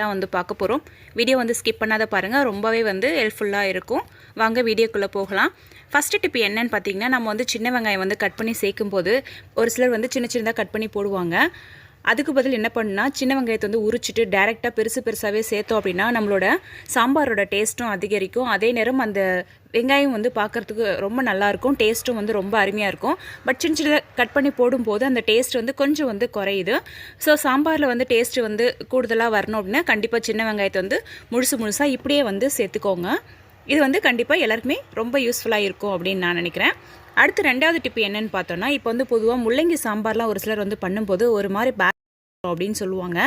தான் வந்து பார்க்க போகிறோம் வீடியோ வந்து ஸ்கிப் பண்ணாத பாருங்கள் ரொம்பவே வந்து ஹெல்ப்ஃபுல்லாக இருக்கும். வாங்க வீடியோக்குள்ளே போகலாம். ஃபஸ்ட்டு டிப் என்னன்னு பார்த்தீங்கன்னா நம்ம வந்து சின்ன வெங்காயம் வந்து கட் பண்ணி சேர்க்கும்போது ஒரு சிலர் வந்து சின்ன சின்னதாக கட் பண்ணி போடுவாங்க. அதுக்கு பதில் என்ன பண்ணால் சின்ன வெங்காயத்தை வந்து உரிச்சிட்டு டேரெக்டாக பெருசு பெருசாகவே சேர்த்தோம் அப்படின்னா நம்மளோட சாம்பாரோட டேஸ்ட்டும் அதிகரிக்கும். அதே நேரம் அந்த வெங்காயம் வந்து பார்க்குறதுக்கு ரொம்ப நல்லாயிருக்கும் டேஸ்ட்டும் வந்து ரொம்ப அருமையாக இருக்கும். பட் சின்ன சின்ன கட் பண்ணி போடும்போது அந்த டேஸ்ட் வந்து கொஞ்சம் வந்து குறையுது. ஸோ சாம்பாரில் வந்து டேஸ்ட் வந்து கூடுதலாக வரணும் அப்படின்னா கண்டிப்பாக சின்ன வெங்காயத்தை வந்து முழுசு முழுசாக இப்படியே வந்து சேர்த்துக்கோங்க. இது வந்து கண்டிப்பாக எல்லாருக்குமே ரொம்ப யூஸ்ஃபுல்லாக இருக்கும் அப்படின்னு நான் நினைக்கிறேன். அடுத்து ரெண்டாவது டிப் என்னன்னு பார்த்தோன்னா இப்போ வந்து பொதுவாக முள்ளங்கி சாம்பார்லாம் ஒரு சிலர் வந்து பண்ணும்போது ஒரு மாதிரி பே அப்படின்னு சொல்லுவாங்க.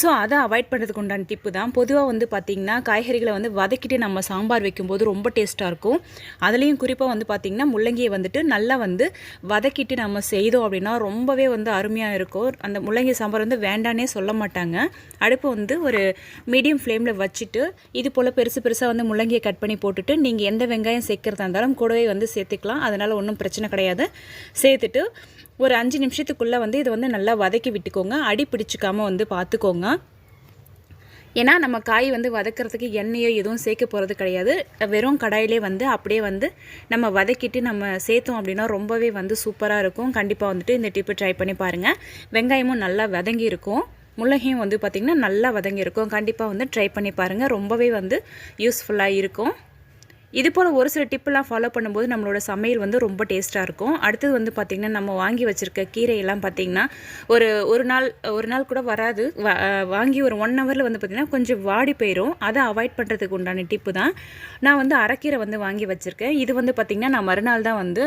ஸோ அதை அவாய்ட் பண்ணுறதுக்கு உண்டான டிப்பு தான். பொதுவாக வந்து பார்த்திங்கன்னா காய்கறிகளை வந்து வதக்கிட்டு நம்ம சாம்பார் வைக்கும்போது ரொம்ப டேஸ்ட்டாக இருக்கும். அதுலேயும் குறிப்பாக வந்து பார்த்திங்கன்னா முள்ளங்கியை வந்துட்டு நல்லா வந்து வதக்கிட்டு நம்ம செய்தோம் அப்படின்னா ரொம்பவே வந்து அருமையாக இருக்கும். அந்த முள்ளங்கி சாம்பார் வந்து வேண்டானே சொல்ல மாட்டாங்க. அடுப்பு வந்து ஒரு மீடியம் ஃப்ளேமில் வச்சுட்டு இது போல் பெருசு பெருசாக வந்து முள்ளங்கியை கட் பண்ணி போட்டுட்டு நீங்கள் எந்த வெங்காயம் சேர்க்குறதா இருந்தாலும் கூடவே வந்து சேர்த்துக்கலாம். அதனால் ஒன்றும் பிரச்சனை கிடையாது. சேர்த்துட்டு ஒரு அஞ்சு நிமிஷத்துக்குள்ளே வந்து இதை வந்து நல்லா வதக்கி விட்டுக்கோங்க. அடி பிடிச்சிக்காமல் வந்து பார்த்துக்கோங்க ஏன்னா நம்ம காய் வந்து வதக்கிறதுக்கு எண்ணெயோ எதுவும் சேர்க்க போகிறது கிடையாது. வெறும் கடாயிலே வந்து அப்படியே வந்து நம்ம வதக்கிட்டு நம்ம சேர்த்தோம் அப்படின்னா ரொம்பவே வந்து சூப்பராக இருக்கும். கண்டிப்பாக வந்துட்டு இந்த டிப்பு ட்ரை பண்ணி பாருங்கள் வெங்காயமும் நல்லா வதங்கி இருக்கும். முளகையும் வந்து பார்த்திங்கன்னா நல்லா வதங்கி இருக்கும். கண்டிப்பாக வந்து ட்ரை பண்ணி பாருங்கள் ரொம்பவே வந்து யூஸ்ஃபுல்லாக இருக்கும். இது போல் ஒரு சில டிப்பெல்லாம் ஃபாலோ பண்ணும்போது நம்மளோட சமையல் வந்து ரொம்ப டேஸ்ட்டாக இருக்கும். அடுத்தது வந்து பார்த்திங்கன்னா நம்ம வாங்கி வச்சுருக்க கீரையெல்லாம் பார்த்திங்கன்னா ஒரு ஒரு நாள் ஒரு நாள் கூட வராது. வாங்கி ஒரு ஒன் ஹவரில் வந்து பார்த்திங்கன்னா கொஞ்சம் வாடி போயிடும் அதை அவாய்ட் பண்ணுறதுக்கு உண்டான டிப்பு தான். நான் வந்து அரைக்கீரை வந்து வாங்கி வச்சுருக்கேன். இது வந்து பார்த்திங்கன்னா நான் மறுநாள் தான் வந்து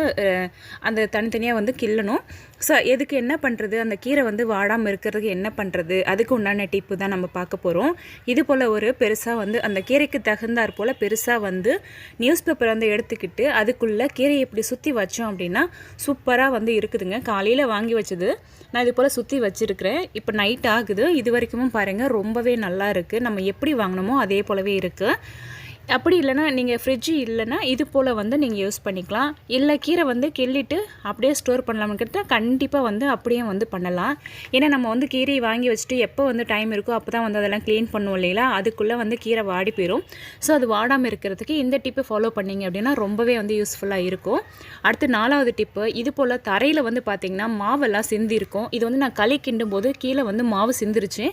அந்த தனித்தனியாக வந்து கிள்ளணும். ஸோ எதுக்கு என்ன பண்ணுறது அந்த கீரை வந்து வாடாமல் இருக்கிறதுக்கு என்ன பண்ணுறது அதுக்கு உண்டான டிப்பு தான் நம்ம பார்க்க போகிறோம் இது போல் ஒரு பெருசாக வந்து அந்த கீரைக்கு தகுந்தாற் போல் பெருசாக வந்து நியூஸ் பேப்பர் வந்து எடுத்துக்கிட்டு அதுக்குள்ளே கீரையை இப்படி சுற்றி வச்சோம் அப்படின்னா சூப்பராக வந்து இருக்குதுங்க. காலையில் வாங்கி வச்சது. நான் இது போல் சுற்றி வச்சுருக்கிறேன். இப்போ நைட் ஆகுது. இது வரைக்கும் பாருங்கள் ரொம்பவே நல்லா இருக்குது நம்ம எப்படி வாங்கினோமோ அதே போலவே இருக்குது அப்படி இல்லைனா நீங்கள் ஃப்ரிட்ஜு இல்லைன்னா இது போல் வந்து நீங்கள் யூஸ் பண்ணிக்கலாம். இல்லை கீரை வந்து கிள்ளிட்டு அப்படியே ஸ்டோர் பண்ணலாம்னு கேட்டால் கண்டிப்பாக வந்து அப்படியே வந்து பண்ணலாம். ஏன்னா நம்ம வந்து கீரையை வாங்கி வச்சுட்டு எப்போ வந்து டைம் இருக்கோ அப்போ தான் வந்து அதெல்லாம் க்ளீன் பண்ணுவோம் இல்லைங்களா? அதுக்குள்ளே வந்து கீரை வாடி போயிடும் ஸோ அது வாடாமல் இருக்கிறதுக்கு இந்த டிப்பு ஃபாலோ பண்ணிங்க அப்படின்னா ரொம்பவே வந்து யூஸ்ஃபுல்லாக இருக்கும். அடுத்து நாலாவது டிப்பு இது போல் தரையில் வந்து பார்த்திங்கன்னா மாவெல்லாம் சிந்திருக்கும். இது வந்து நான் களி கிண்டும் போது கீழே வந்து மாவு சிந்திருச்சு.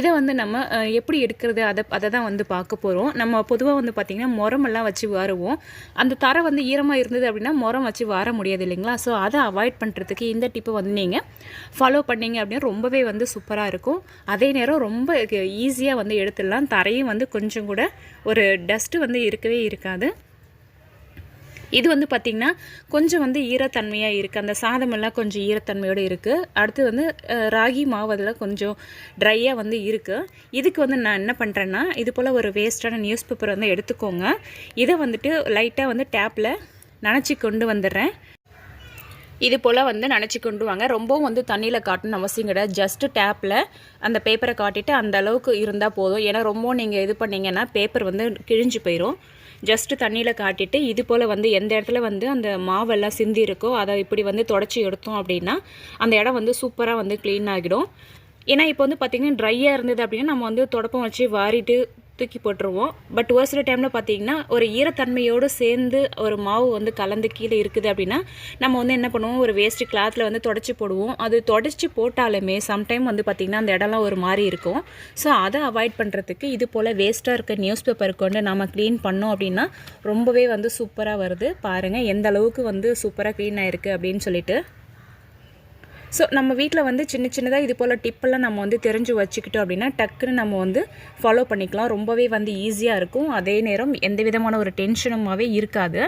இதை வந்து நம்ம எப்படி எடுக்கிறது? அதை அதை தான் வந்து பார்க்க போகிறோம் நம்ம பொதுவாக வந்து பார்த்திங்கன்னா முரமெல்லாம் வச்சு வாருவோம். அந்த தரை வந்து ஈரமாக இருந்தது அப்படின்னா முரம் வச்சு வார முடியாது இல்லைங்களா? ஸோ அதை அவாய்ட் பண்ணுறதுக்கு இந்த டிப்பை வந்து நீங்கள் ஃபாலோ பண்ணிங்க அப்படின்னா ரொம்பவே வந்து சூப்பராக இருக்கும். அதே நேரம் ரொம்ப ஈஸியாக வந்து எடுத்துடலாம். தரையும் வந்து கொஞ்சம் கூட ஒரு டஸ்ட்டு வந்து இருக்கவே இருக்காது. இது வந்து பார்த்திங்கன்னா கொஞ்சம் வந்து ஈரத்தன்மையாக இருக்குது அந்த சாதமெல்லாம் கொஞ்சம் ஈரத்தன்மையோடு இருக்குது அடுத்து வந்து ராகி மாவு அதில் கொஞ்சம் ட்ரையாக வந்து இருக்குது இதுக்கு வந்து நான் என்ன பண்ணுறேன்னா இது போல் ஒரு வேஸ்ட்டான நியூஸ் பேப்பர் வந்து எடுத்துக்கோங்க. இதை வந்துட்டு லைட்டாக வந்து டேப்பில் நினச்சி கொண்டு வந்துடுறேன். இது போல் வந்து நினச்சி கொண்டு வாங்க. ரொம்பவும் வந்து தண்ணியில் காட்டணும் அவசியம் கிடையாது. ஜஸ்ட்டு டேப்பில் அந்த பேப்பரை காட்டிட்டு அந்த அளவுக்கு இருந்தால் போதும். ஏன்னா ரொம்பவும் நீங்கள் இது பண்ணிங்கன்னா பேப்பர் வந்து கிழிஞ்சு போயிடும் ஜஸ்ட்டு தண்ணியில் காட்டிட்டு இது போல் வந்து எந்த இடத்துல வந்து அந்த மாவெல்லாம் சிந்தி இருக்கோ அதை இப்படி வந்து தொடச்சி எடுத்தோம் அப்படின்னா அந்த இடம் வந்து சூப்பராக வந்து க்ளீன் ஆகிடும். ஏன்னா இப்போ வந்து பார்த்திங்கன்னா ட்ரையாக இருந்தது அப்படின்னா நம்ம வந்து தொடப்பம் வச்சு வாரிட்டு தூக்கி போட்டுருவோம். பட் ஒரு சில டைமில் பார்த்தீங்கன்னா ஒரு ஈரத்தன்மையோடு சேர்ந்து ஒரு மாவு வந்து கலந்து கீழே இருக்குது அப்படின்னா நம்ம வந்து என்ன பண்ணுவோம்? ஒரு வேஸ்ட்டு கிளாத்தில் வந்து தொடச்சி போடுவோம். அது தொடச்சி போட்டாலுமே சம்டைம் வந்து பார்த்திங்கன்னா அந்த இடம்லாம் ஒரு மாதிரி இருக்கும். ஸோ அதை அவாய்ட் பண்ணுறதுக்கு இது போல் வேஸ்ட்டாக இருக்க நியூஸ் பேப்பர் கொண்டு நம்ம க்ளீன் பண்ணோம் அப்படின்னா ரொம்பவே வந்து சூப்பராக வருது. பாருங்கள் எந்த அளவுக்கு வந்து சூப்பராக க்ளீன் ஆகிருக்கு அப்படின்னு சொல்லிட்டு. ஸோ நம்ம வீட்டில் வந்து சின்ன சின்னதாக இது போல் டிப்பெல்லாம் நம்ம வந்து தெரிஞ்சு வச்சுக்கிட்டோம் அப்படின்னா டக்குன்னு நம்ம வந்து ஃபாலோ பண்ணிக்கலாம். ரொம்பவே வந்து ஈஸியாக இருக்கும். அதே நேரம் எந்த விதமான ஒரு டென்ஷனுமாகவே இருக்காது.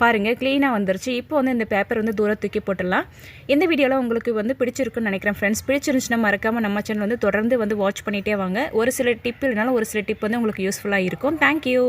பாருங்கள் க்ளீனாக வந்துருச்சு. இப்போ வந்து இந்த பேப்பர் வந்து தூரம் தூக்கி போட்டுடலாம். இந்த வீடியோவில் உங்களுக்கு வந்து பிடிச்சிருக்குன்னு நினைக்கிறேன் ஃப்ரெண்ட்ஸ் பிடிச்சிருந்துச்சுன்னா மறக்காமல் நம்ம சேனல் வந்து தொடர்ந்து வந்து வாட்ச் பண்ணிகிட்டே வாங்க. ஒரு சில டிப் இல்லைனாலும் ஒரு சில டிப் வந்து உங்களுக்கு யூஸ்ஃபுல்லாக இருக்கும். தேங்க்யூ